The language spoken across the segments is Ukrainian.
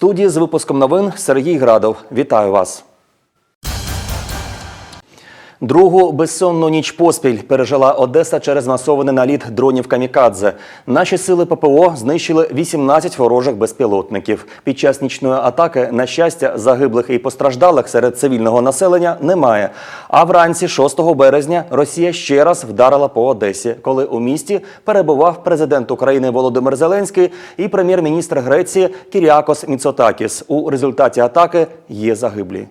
студії з випуском новин Сергій Градов. Вітаю вас. Другу безсонну ніч поспіль пережила Одеса через масований наліт дронів камікадзе. Наші сили ППО знищили 18 ворожих безпілотників. Під час нічної атаки, на щастя, загиблих і постраждалих серед цивільного населення немає. А вранці 6 березня Росія ще раз вдарила по Одесі, коли у місті перебував президент України Володимир Зеленський і прем'єр-міністр Греції Кіріакос Міцотакіс. У результаті атаки є загиблі.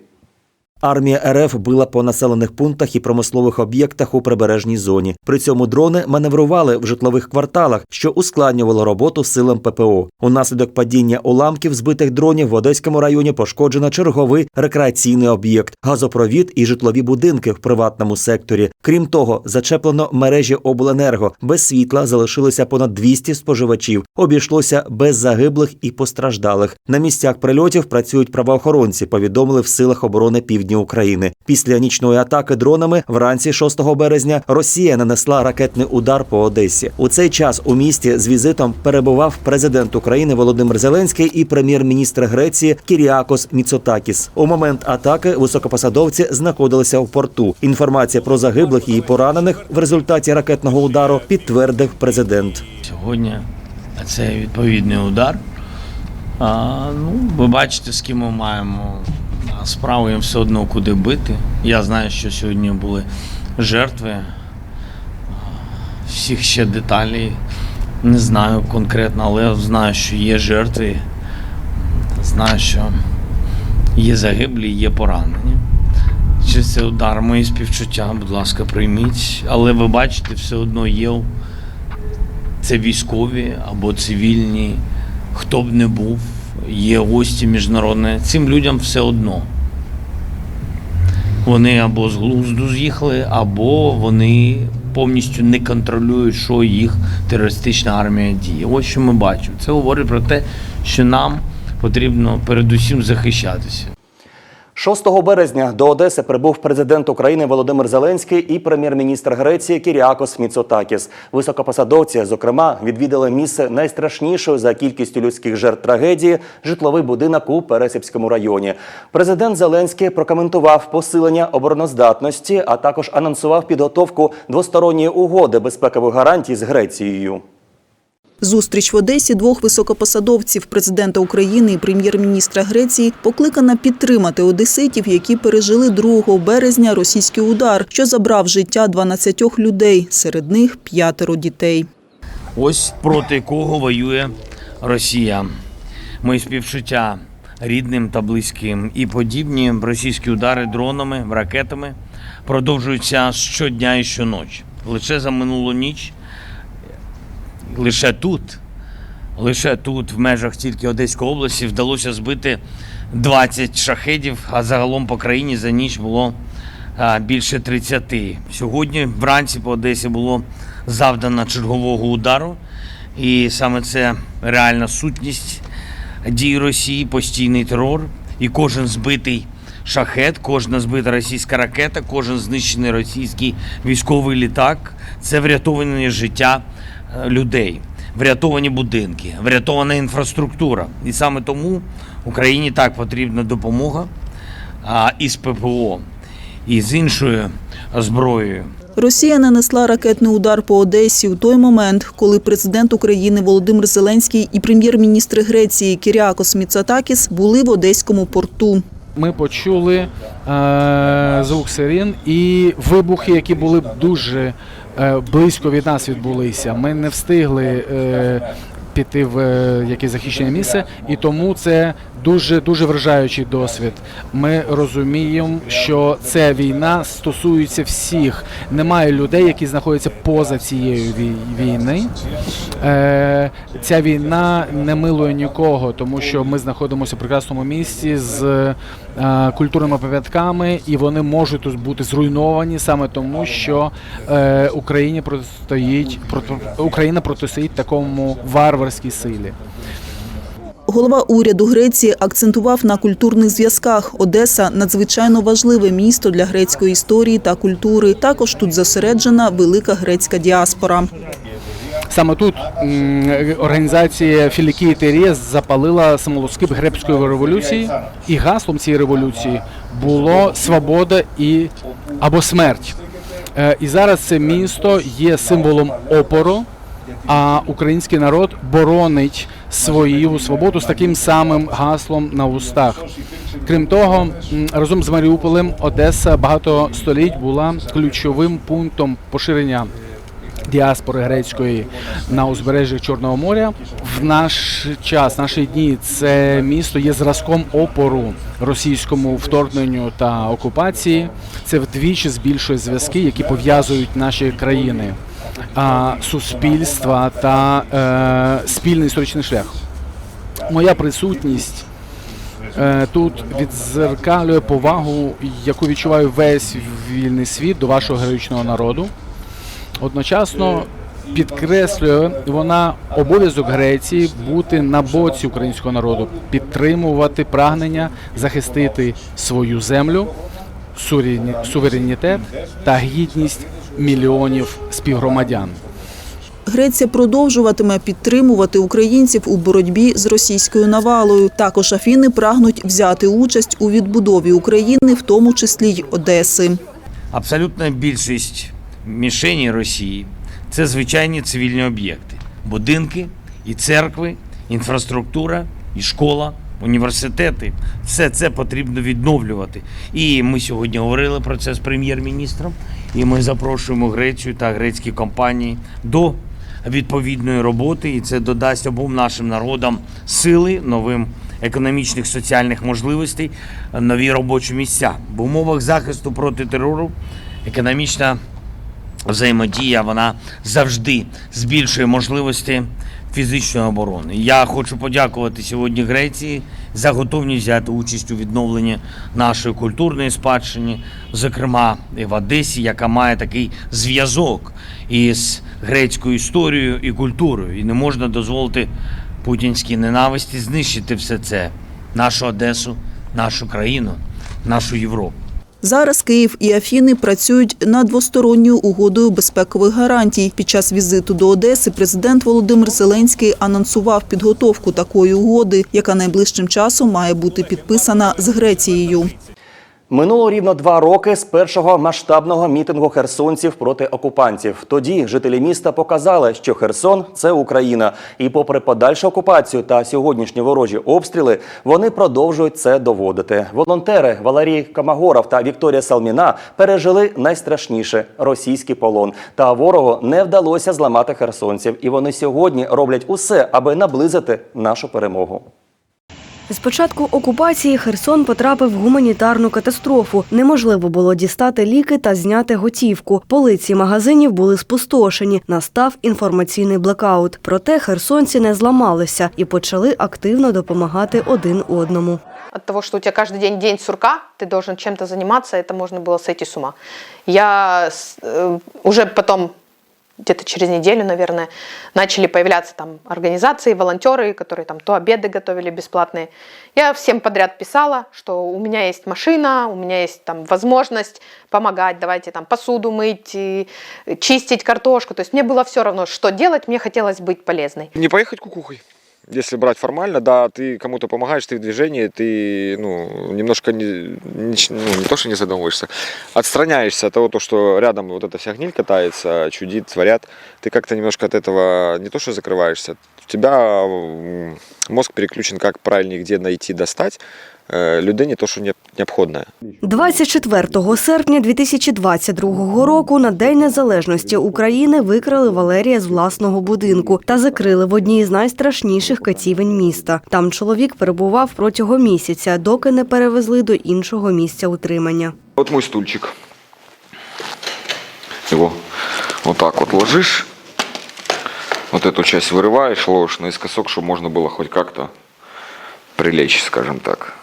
Армія РФ била по населених пунктах і промислових об'єктах у прибережній зоні. При цьому дрони маневрували в житлових кварталах, що ускладнювало роботу силам ППО. Унаслідок падіння уламків збитих дронів в Одеському районі пошкоджено черговий рекреаційний об'єкт, газопровід і житлові будинки в приватному секторі. Крім того, зачеплено мережі обленерго. Без світла залишилося понад 200 споживачів. Обійшлося без загиблих і постраждалих. На місцях прильотів працюють правоохоронці. Повідомили в силах оборони півдня України. Після нічної атаки дронами вранці 6 березня Росія нанесла ракетний удар по Одесі. У цей час у місті з візитом перебував президент України Володимир Зеленський і прем'єр-міністр Греції Кіріакос Міцотакіс. У момент атаки високопосадовці знаходилися в порту. Інформація про загиблих і поранених в результаті ракетного удару підтвердив президент. Сьогодні це відповідний удар. А, ну, ви бачите, з ким ми маємо справу, їм все одно куди бити. Я знаю, що сьогодні були жертви. Всіх ще деталей не знаю конкретно, але знаю, що є жертви. Знаю, що є загиблі, є поранені. Чи це удар, мої співчуття, будь ласка, прийміть. Але ви бачите, все одно є це військові або цивільні, хто б не був, є гості міжнародні. Цим людям все одно. Вони або з глузду з'їхали, або вони повністю не контролюють, що їх терористична армія діє. Ось що ми бачимо. Це говорить про те, що нам потрібно передусім захищатися. 6 березня до Одеси прибув президент України Володимир Зеленський і прем'єр-міністр Греції Кіріакос Міцотакіс. Високопосадовці, зокрема, відвідали місце найстрашнішої за кількістю людських жертв трагедії житловий будинок у Пересипському районі. Президент Зеленський прокоментував посилення обороноздатності, а також анонсував підготовку двосторонньої угоди безпекових гарантій з Грецією. Зустріч в Одесі двох високопосадовців президента України і прем'єр-міністра Греції покликана підтримати одеситів, які пережили 2 березня російський удар, що забрав життя 12 людей, серед них п'ятеро дітей. Ось проти кого воює Росія. Мої співчуття рідним та близьким. І подібні російські удари дронами, ракетами продовжуються щодня і щоночі. Лише за минулу ніч, лише тут, лише тут, в межах тільки Одеської області, вдалося збити 20 шахедів, а загалом по країні за ніч було більше 30. Сьогодні вранці по Одесі було завдано чергового удару. І саме це реальна сутність дій Росії, постійний терор. І кожен збитий шахет, кожна збита російська ракета, кожен знищений російський військовий літак це врятовані життя людей, врятовані будинки, врятована інфраструктура. І саме тому Україні так потрібна допомога а, із ППО, і з іншою зброєю. Росія нанесла ракетний удар по Одесі у той момент, коли президент України Володимир Зеленський і прем'єр-міністр Греції Кіріакос Міцотакіс були в Одеському порту. Ми почули е, звук сирен і вибухи, які були дуже е, близько від нас відбулися. Ми не встигли е, піти в е, якесь захищене місце, і тому це дуже дуже вражаючий досвід. Ми розуміємо, що ця війна стосується всіх. Немає людей, які знаходяться поза цією вій- війни. Е, ця війна не милує нікого, тому що ми знаходимося в прекрасному місці з е, культурними пам'ятками, і вони можуть бути зруйновані саме тому, що е, Україні протистоїть Україна протистоїть такому варварській силі. Голова уряду Греції акцентував на культурних зв'язках. Одеса надзвичайно важливе місто для грецької історії та культури. Також тут зосереджена велика грецька діаспора. Саме тут організація Філіки і Терія запалила самолоскип гребської революції, і гаслом цієї революції було свобода і або смерть. Е, І зараз це місто є символом опору, а український народ боронить свою свободу з таким самим гаслом на устах. Крім того, разом з Маріуполем Одеса багато століть була ключовим пунктом поширення діаспори грецької на узбережжі Чорного моря. В наш час, наші дні, це місто є зразком опору російському вторгненню та окупації. Це вдвічі збільшує зв'язки, які пов'язують наші країни, суспільства та е, спільний історичний шлях. Моя присутність е, тут відзеркалює повагу, яку відчуває весь вільний світ до вашого героїчного народу. Одночасно підкреслює вона обов'язок Греції бути на боці українського народу, підтримувати прагнення захистити свою землю, суверенітет та гідність мільйонів співгромадян. Греція продовжуватиме підтримувати українців у боротьбі з російською навалою. Також Афіни прагнуть взяти участь у відбудові України, в тому числі й Одеси. Абсолютна більшість мішені Росії це звичайні цивільні об'єкти: будинки і церкви, інфраструктура, і школа, університети. Все це потрібно відновлювати. І ми сьогодні говорили про це з прем'єр-міністром. І ми запрошуємо Грецію та грецькі компанії до відповідної роботи, і це додасть обом нашим народам сили, новим економічних соціальних можливостей, нові робочі місця. В умовах захисту проти терору економічна взаємодія вона завжди збільшує можливості фізичної оборони. Я хочу подякувати сьогодні Греції за готовність взяти участь у відновленні нашої культурної спадщини, зокрема і в Одесі, яка має такий зв'язок із грецькою історією і культурою. І не можна дозволити путінській ненависті знищити все це, нашу Одесу, нашу країну, нашу Європу. Зараз Київ і Афіни працюють над двосторонньою угодою безпекових гарантій. Під час візиту до Одеси президент Володимир Зеленський анонсував підготовку такої угоди, яка найближчим часом має бути підписана з Грецією. Минуло рівно два роки з першого масштабного мітингу херсонців проти окупантів. Тоді жителі міста показали, що Херсон це Україна, і, попри подальшу окупацію та сьогоднішні ворожі обстріли, вони продовжують це доводити. Волонтери Валерій Камагоров та Вікторія Салміна пережили найстрашніше російський полон. Та ворогу не вдалося зламати херсонців, і вони сьогодні роблять усе, аби наблизити нашу перемогу. З початку окупації Херсон потрапив в гуманітарну катастрофу. Неможливо було дістати ліки та зняти готівку. Полиці магазинів були спустошені. Настав інформаційний блекаут. Проте херсонці не зламалися і почали активно допомагати один одному. От того, что у тебя каждый день день сурка, ты должен чем-то заниматься, это можно было сойти с ума. Я с- э, уже потом, где-то через неделю, наверное, начали появляться там организации, волонтеры, которые там то обеды готовили бесплатные. Я всем подряд писала, что у меня есть машина, у меня есть там возможность помогать, давайте там посуду мыть, чистить картошку. То есть мне было все равно, что делать, мне хотелось быть полезной. Не поехать кукухой. Если брать формально, да, ты кому-то помогаешь, ты в движении, ты ну, немножко не, не, ч- ну, не то, что не задумываешься, отстраняешься от того, то, что рядом вот эта вся гниль катается, чудит, творят. Ты как-то немножко от этого не то, что закрываешься, у тебя мозг переключен, как правильнее где найти, достать э, людині то, що необхідне. 24 серпня 2022 року на День Незалежності України викрали Валерія з власного будинку та закрили в одній з найстрашніших катівень міста. Там чоловік перебував протягом місяця, доки не перевезли до іншого місця утримання. Вот мой стульчик. Его вот так вот ложишь Вот эту часть вырываешь, ложишь наискосок, чтобы можно было хоть как-то прилечь, скажем так.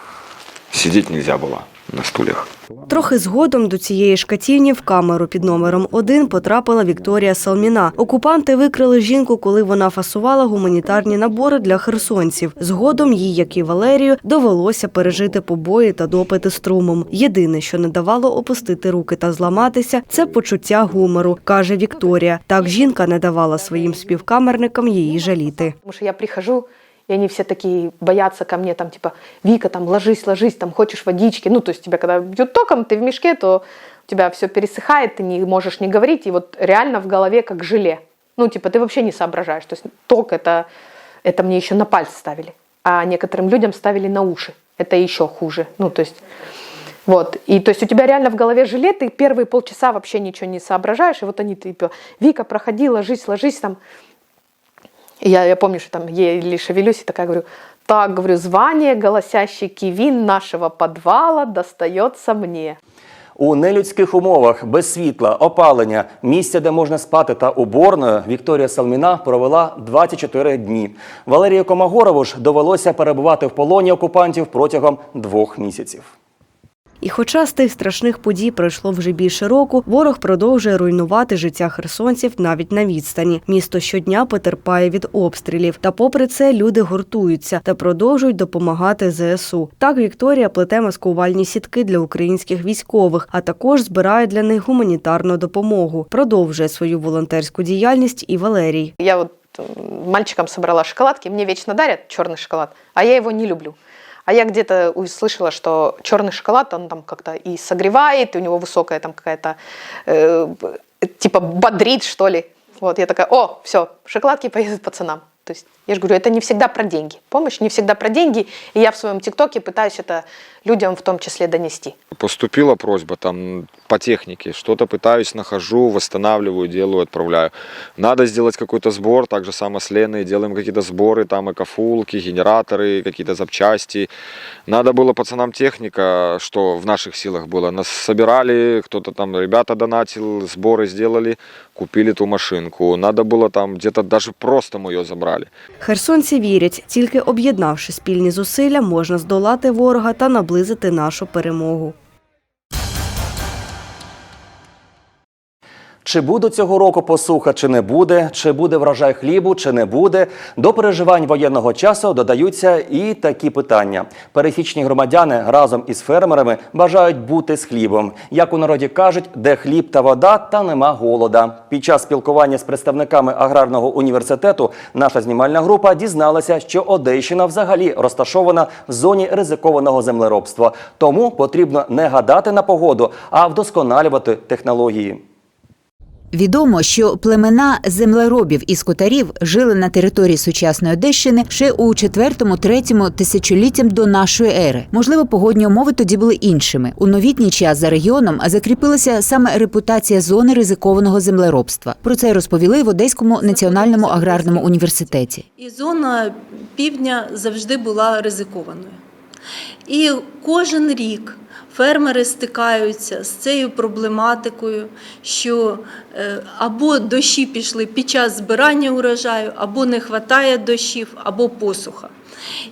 Сидеть нельзя было на стульях. Трохи згодом до цієї ж катівні в камеру під номером 1 потрапила Вікторія Салміна. Окупанти викрили жінку, коли вона фасувала гуманітарні набори для херсонців. Згодом їй, як і Валерію, довелося пережити побої та допити струмом. Єдине, що не давало опустити руки та зламатися, це почуття гумору, каже Вікторія. Так жінка не давала своїм співкамерникам її жаліти. Потому что я прихожу, и они все такие боятся ко мне, там, типа, Вика, там, ложись, ложись, там, хочешь водички. Ну, то есть тебя, когда бьет током, ты в мешке, то у тебя все пересыхает, ты не можешь не говорить, и вот реально в голове как желе. Ну, типа, ты вообще не соображаешь. То есть ток это, это мне еще на пальцы ставили, а некоторым людям ставили на уши. Это еще хуже. Ну, то есть вот. И то есть у тебя реально в голове желе, ты первые полчаса вообще ничего не соображаешь, и вот они, типа, Вика, проходи, ложись, ложись там. Я, я помню, что там еле шевелюсь и такая говорю, так, говорю, звание голосящий кивин нашего подвала достается мне. У нелюдських умовах без світла, опалення, місця, де можна спати та уборною, Вікторія Салміна провела 24 дні. Валерію Комагорову ж довелося перебувати в полоні окупантів протягом двох місяців. І хоча з тих страшних подій пройшло вже більше року, ворог продовжує руйнувати життя херсонців навіть на відстані. Місто щодня потерпає від обстрілів. Та попри це люди гуртуються та продовжують допомагати ЗСУ. Так Вікторія плете маскувальні сітки для українських військових, а також збирає для них гуманітарну допомогу. Продовжує свою волонтерську діяльність і Валерій. Я вот м, мальчикам собрала шоколадки, мне вечно дарят черный шоколад, а я его не люблю. А я где-то услышала, что черный шоколад, он там как-то и согревает, и у него высокая там какая-то, э, типа бодрит, что ли. Вот, я такая, о, все, шоколадки поедут пацанам. То есть, я же говорю, это не всегда про деньги. Помощь не всегда про деньги, и я в своем ТикТоке пытаюсь это людям в том числе донести. Поступила просьба там по технике, что-то пытаюсь, нахожу, восстанавливаю, делаю, отправляю. Надо сделать какой-то сбор, так же само с Леной делаем какие-то сборы, там экофулки, генераторы, какие-то запчасти. Надо было пацанам техника, что в наших силах было. Нас собирали, кто-то там, ребята донатил, сборы сделали, купили ту машинку. Надо было там где-то даже просто мы ее забрали. Херсонці вірять, тільки об'єднавши спільні зусилля, можна здолати ворога та наблизити нашу перемогу. Чи буде цього року посуха, чи не буде, чи буде врожай хлібу, чи не буде. До переживань воєнного часу додаються і такі питання. Пересічні громадяни разом із фермерами бажають бути з хлібом. Як у народі кажуть, де хліб та вода, та нема голода. Під час спілкування з представниками аграрного університету наша знімальна група дізналася, що Одещина взагалі розташована в зоні ризикованого землеробства. Тому потрібно не гадати на погоду, а вдосконалювати технології. Відомо, що племена землеробів і скотарів жили на території сучасної Одещини ще у 4-3 тисячоліттям до нашої ери. Можливо, погодні умови тоді були іншими. У новітній час за регіоном закріпилася саме репутація зони ризикованого землеробства. Про це розповіли в Одеському національному аграрному університеті. І зона півдня завжди була ризикованою. І кожен рік фермери стикаються з цією проблематикою, що е, або дощі пішли під час збирання урожаю, або не вистачає дощів, або посуха.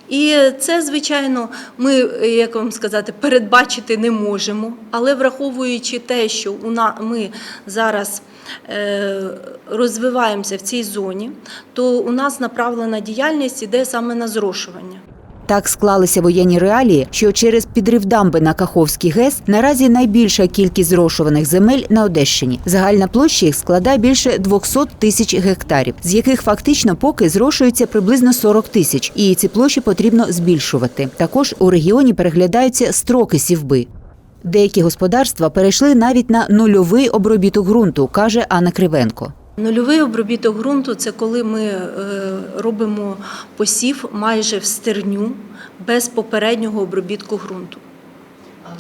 І це, звичайно, ми, як вам сказати, передбачити не можемо, але враховуючи те, що ми зараз е, розвиваємося в цій зоні, то у нас направлена діяльність іде саме на зрошування. Так склалися воєнні реалії, що через підрив дамби на Каховський ГЕС наразі найбільша кількість зрошуваних земель на Одещині. Загальна площа їх складає більше 200 тисяч гектарів, з яких фактично поки зрошується приблизно 40 тисяч, і ці площі потрібно збільшувати. Також у регіоні переглядаються строки сівби. Деякі господарства перейшли навіть на нульовий обробіток ґрунту, каже Анна Кривенко. Нульовий обробіток ґрунту це коли ми е, робимо посів майже в стерню без попереднього обробітку ґрунту.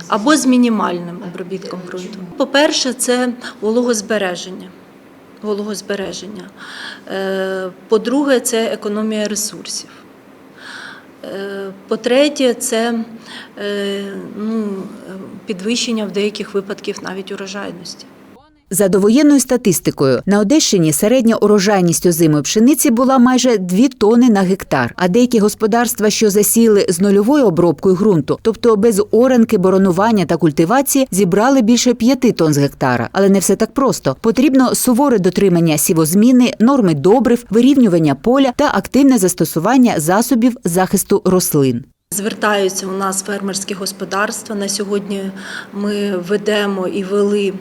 Або з мінімальним обробітком ґрунту. По-перше, це вологозбереження. Вологозбереження. Е, По-друге, це економія ресурсів. Е, По-третє, це ну, підвищення в деяких випадках навіть урожайності. За довоєнною статистикою, на Одещині середня урожайність озимої пшениці була майже 2 тони на гектар, а деякі господарства, що засіяли з нульовою обробкою ґрунту, тобто без оранки, боронування та культивації, зібрали більше 5 тонн з гектара. Але не все так просто. Потрібно суворе дотримання сівозміни, норми добрив, вирівнювання поля та активне застосування засобів захисту рослин. Звертаються у нас фермерські господарства. На сьогодні ми ведемо і вели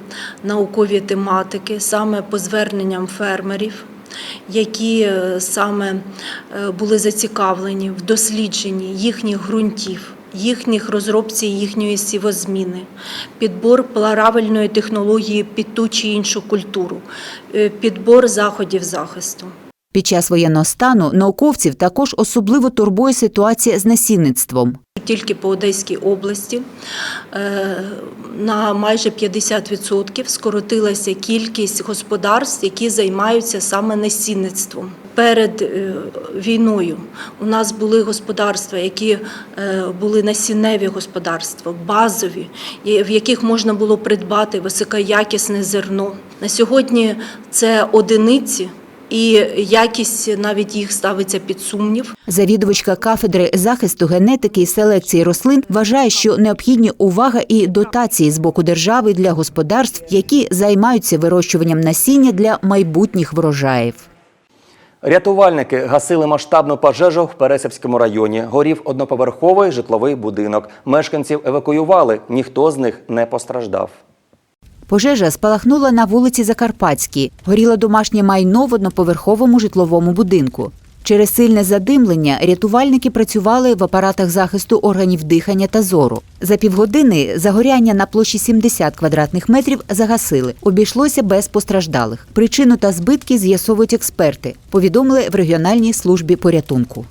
наукові тематики саме по зверненням фермерів, які е, саме е, були зацікавлені в дослідженні їхніх ґрунтів. Їхніх розробці їхньої сівозміни, підбор правильної технології під ту чи іншу культуру, е, підбор заходів захисту. Під час воєнного стану науковців також особливо турбує ситуація з насінництвом. Тільки по Одеській області е, на майже 50% скоротилася кількість господарств, які займаються саме насінництвом. Перед е, війною у нас були господарства, які е, були насінневі господарства, базові, в яких можна було придбати високоякісне зерно. На сьогодні це одиниці, і якість навіть їх ставиться під сумнів. Завідувачка кафедри захисту генетики і селекції рослин вважає, що необхідні увага і дотації з боку держави для господарств, які займаються вирощуванням насіння для майбутніх врожаїв. Рятувальники гасили масштабну пожежу в Пересипському районі. Горів одноповерховий житловий будинок. Мешканців евакуювали. Ніхто з них не постраждав. Пожежа спалахнула на вулиці Закарпатській. Горіло домашнє майно в одноповерховому житловому будинку. Через сильне задимлення рятувальники працювали в апаратах захисту органів дихання та зору. За півгодини загоряння на площі 70 квадратних метрів загасили. Обійшлося без постраждалих. Причину та збитки з'ясовують експерти. Повідомили в регіональній службі порятунку.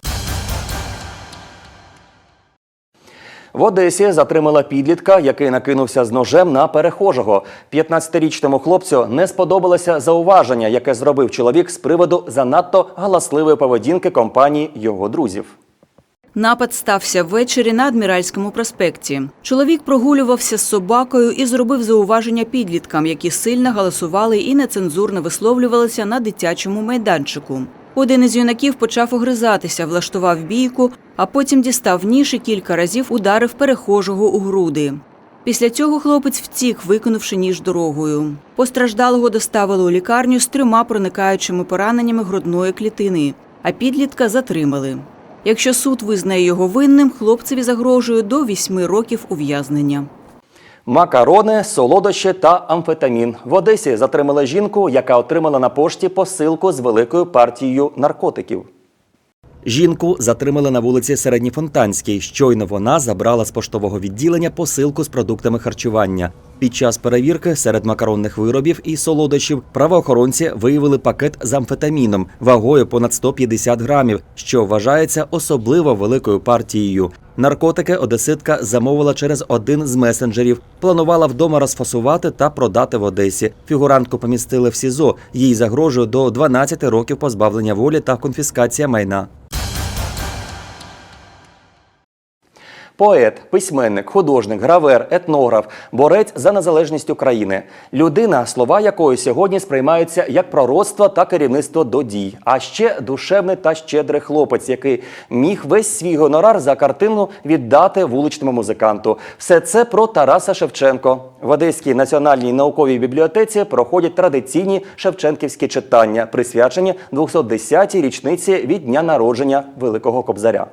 В Одесі затримала підлітка, який накинувся з ножем на перехожого. 15-річному хлопцю не сподобалося зауваження, яке зробив чоловік з приводу занадто галасливої поведінки компанії його друзів. Напад стався ввечері на Адміральському проспекті. Чоловік прогулювався з собакою і зробив зауваження підліткам, які сильно галасували і нецензурно висловлювалися на дитячому майданчику. Один із юнаків почав огризатися, влаштував бійку, а потім дістав ніж і кілька разів ударив перехожого у груди. Після цього хлопець втік, виконавши ніж дорогою. Постраждалого доставили у лікарню з трьома проникаючими пораненнями грудної клітини, а підлітка затримали. Якщо суд визнає його винним, хлопцеві загрожує до 8 років ув'язнення. Макарони, солодощі та амфетамін. В Одесі затримали жінку, яка отримала на пошті посилку з великою партією наркотиків. Жінку затримали на вулиці Середньофонтанській. Щойно вона забрала з поштового відділення посилку з продуктами харчування. Під час перевірки серед макаронних виробів і солодощів правоохоронці виявили пакет з амфетаміном вагою понад 150 грамів, що вважається особливо великою партією. Наркотики одеситка замовила через один з месенджерів. Планувала вдома розфасувати та продати в Одесі. Фігурантку помістили в СІЗО. Їй загрожує до 12 років позбавлення волі та конфіскація майна. Поет, письменник, художник, гравер, етнограф, борець за незалежність України. Людина, слова якої сьогодні сприймаються як пророцтво та керівництво до дій. А ще душевний та щедрий хлопець, який міг весь свій гонорар за картину віддати вуличному музиканту. Все це про Тараса Шевченко. В Одеській національній науковій бібліотеці проходять традиційні шевченківські читання, присвячені 210-й річниці від дня народження Великого Кобзаря.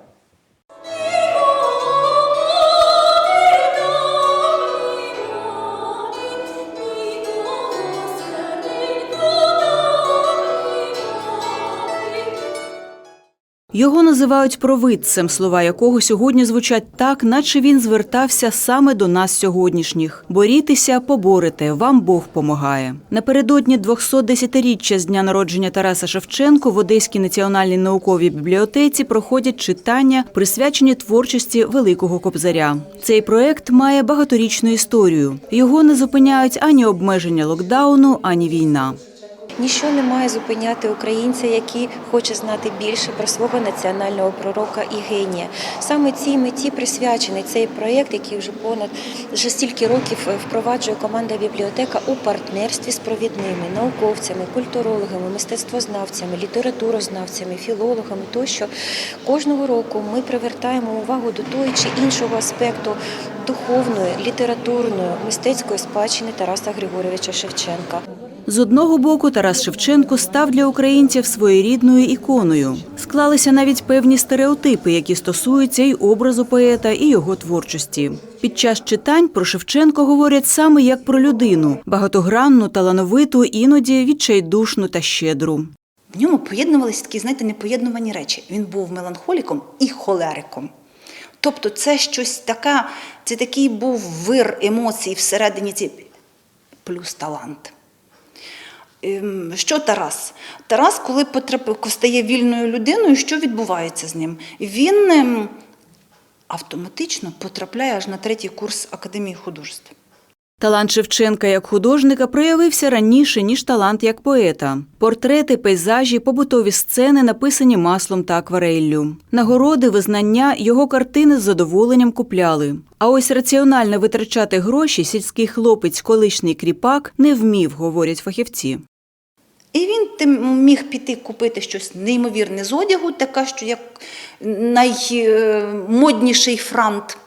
Його називають провидцем, слова якого сьогодні звучать так, наче він звертався саме до нас сьогоднішніх. Борітеся, поборете, вам Бог помагає. Напередодні 210-річчя з дня народження Тараса Шевченко в Одеській національній науковій бібліотеці проходять читання, присвячені творчості Великого Кобзаря. Цей проект має багаторічну історію. Його не зупиняють ані обмеження локдауну, ані війна. Ніщо не має зупиняти українця, який хоче знати більше про свого національного пророка і генія. Саме цій меті присвячений цей проєкт, який вже понад вже стільки років впроваджує команда бібліотека у партнерстві з провідними науковцями, культурологами, мистецтвознавцями, літературознавцями, філологами тощо. Кожного року ми привертаємо увагу до того чи іншого аспекту духовної, літературної, мистецької спадщини Тараса Григоровича Шевченка. З одного боку, Тарас Шевченко став для українців своєрідною іконою. Склалися навіть певні стереотипи, які стосуються й образу поета, і його творчості. Під час читань про Шевченко говорять саме як про людину багатогранну, талановиту, іноді відчайдушну та щедру. В ньому поєднувалися такі, знаєте, непоєднувані речі. Він був меланхоліком і холериком. Тобто, це щось таке, це такий був вир емоцій всередині ці плюс талант. Ем, Що Тарас? Тарас, коли потрапив, стає вільною людиною, що відбувається з ним? Він ем, автоматично потрапляє аж на третій курс Академії художеств. Талант Шевченка як художника проявився раніше, ніж талант як поета. Портрети, пейзажі, побутові сцени написані маслом та аквареллю. Нагороди, визнання його картини з задоволенням купляли. А ось раціонально витрачати гроші сільський хлопець, колишній кріпак, не вмів, говорять фахівці. І він тим міг піти купити щось неймовірне з одягу, таке, що як наймодніший франт.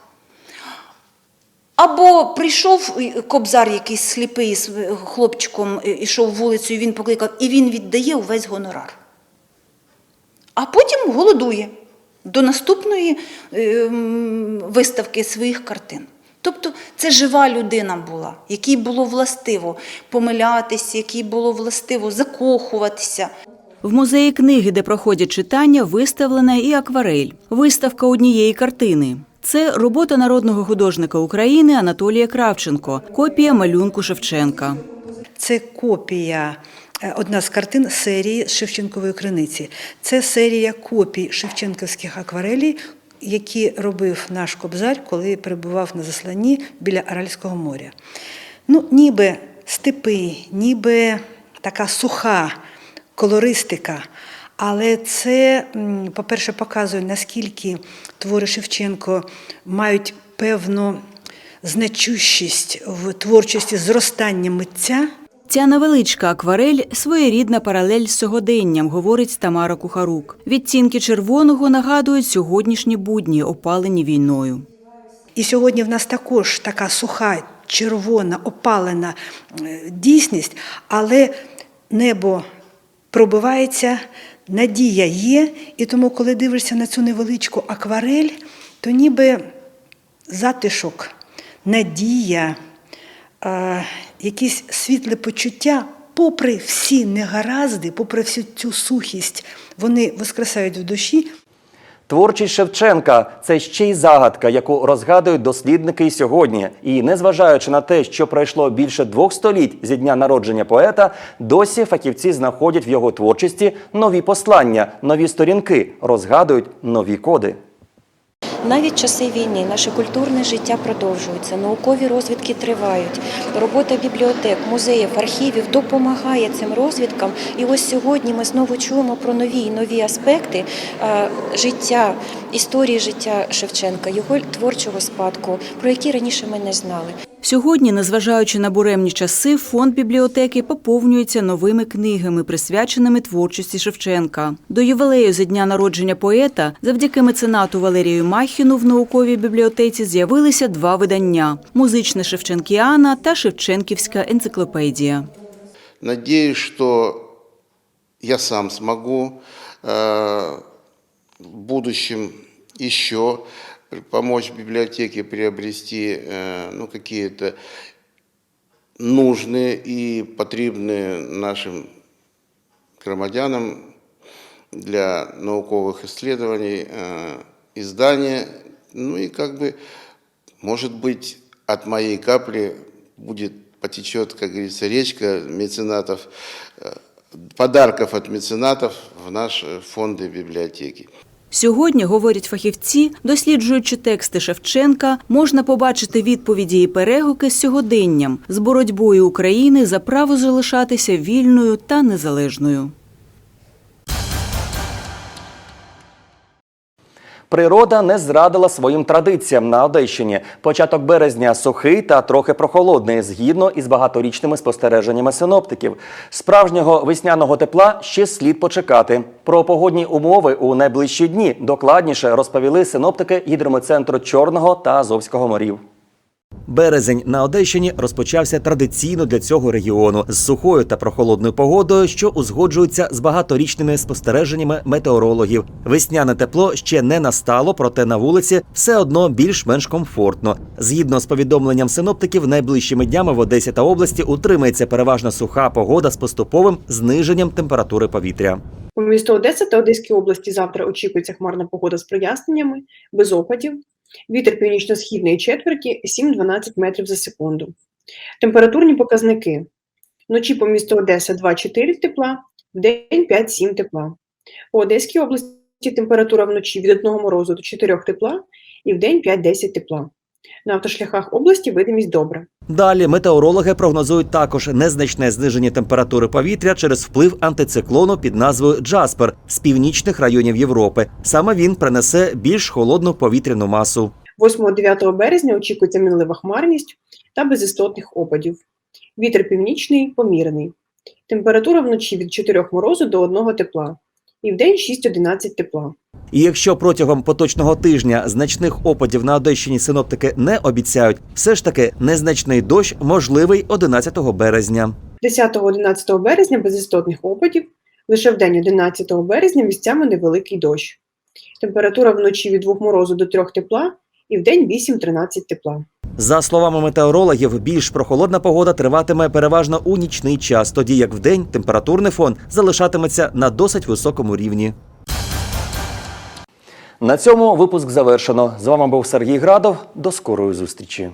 Або прийшов кобзар якийсь сліпий з хлопчиком, ішов вулицею, він покликав, і він віддає увесь гонорар. А потім голодує до наступної ем, виставки своїх картин. Тобто це жива людина була, якій було властиво помилятися, якій було властиво закохуватися. В музеї книги, де проходять читання, виставлена і акварель. Виставка однієї картини. Це робота народного художника України Анатолія Кравченко, копія малюнку Шевченка. Це копія, е, одна з картин серії Шевченкової криниці. Це серія копій шевченківських акварелей, які робив наш кобзар, коли перебував на засланні біля Аральського моря. Ну, ніби степи, ніби така суха колористика. Але це, по-перше, показує, наскільки твори Шевченко мають певну значущість в творчості зростання митця. Ця невеличка акварель своєрідна паралель з сьогоденням, говорить Тамара Кухарук. Відтінки червоного нагадують сьогоднішні будні, опалені війною. І сьогодні в нас також така суха, червона, опалена е, дійсність, але небо пробивається, надія є. І тому, коли дивишся на цю невеличку акварель, то ніби затишок, надія, якісь світле почуття, попри всі негаразди, попри всю цю сухість, вони воскресають в душі. Творчість Шевченка це ще й загадка, яку розгадують дослідники й сьогодні. І незважаючи на те, що пройшло більше двох століть зі дня народження поета, досі фахівці знаходять в його творчості нові послання, нові сторінки, розгадують нові коди. Навіть часи війни наше культурне життя продовжується, наукові розвідки тривають. Робота бібліотек, музеїв, архівів допомагає цим розвідкам. І ось сьогодні ми знову чуємо про нові і нові аспекти е, життя, історії життя Шевченка, його творчого спадку, про які раніше ми не знали. Сьогодні, незважаючи на буремні часи, фонд бібліотеки поповнюється новими книгами, присвяченими творчості Шевченка. До ювілею за дня народження поета, завдяки меценату Валерію Махіну в науковій бібліотеці з'явилися два видання: музична Шевченкіана та Шевченківська енциклопедія. Надеюсь, что я сам смогу э, в будущем еще помочь библиотеке приобрести э, ну, какие-то нужные и потребные нашим громадянам для науковых исследований э, издания. Ну и как бы, может быть, от моей капли будет потечет, как говорится, речка меценатов, э, подарков от меценатов в наши фонды библиотеки. Сьогодні, говорять фахівці, досліджуючи тексти Шевченка, можна побачити відповіді і перегуки з сьогоденням, з боротьбою України за право залишатися вільною та незалежною. Природа не зрадила своїм традиціям на Одещині. Початок березня сухий та трохи прохолодний, згідно із багаторічними спостереженнями синоптиків. Справжнього весняного тепла ще слід почекати. Про погодні умови у найближчі дні докладніше розповіли синоптики гідрометцентру Чорного та Азовського морів. Березень на Одещині розпочався традиційно для цього регіону з сухою та прохолодною погодою, що узгоджується з багаторічними спостереженнями метеорологів. Весняне тепло ще не настало, проте на вулиці все одно більш-менш комфортно. Згідно з повідомленням синоптиків, найближчими днями в Одесі та області утримається переважно суха погода з поступовим зниженням температури повітря. У місто Одеса та Одеській області завтра очікується хмарна погода з проясненнями, без опадів. Вітер північно-східної четверті 7-12 метрів за секунду. Температурні показники. Вночі по місту Одеса 2-4 тепла, вдень 5-7 тепла. По Одеській області температура вночі від 1 морозу до 4 тепла і вдень 5-10 тепла. На автошляхах області видимість добра. Далі метеорологи прогнозують також незначне зниження температури повітря через вплив антициклону під назвою Джаспер з північних районів Європи. Саме він принесе більш холодну повітряну масу. 8-9 березня очікується мінлива хмарність та без істотних опадів. Вітер північний помірний. Температура вночі від 4 морозу до 1 тепла. І вдень 6-11 тепла. І якщо протягом поточного тижня значних опадів на Одещині синоптики не обіцяють, все ж таки незначний дощ можливий 11 березня. 10-11 березня без істотних опадів, лише в день 11 березня місцями невеликий дощ. Температура вночі від 2 морозу до 3 тепла і вдень 8-13 тепла. За словами метеорологів, більш прохолодна погода триватиме переважно у нічний час, тоді як вдень температурний фон залишатиметься на досить високому рівні. На цьому випуск завершено. З вами був Сергій Градов. До скорої зустрічі.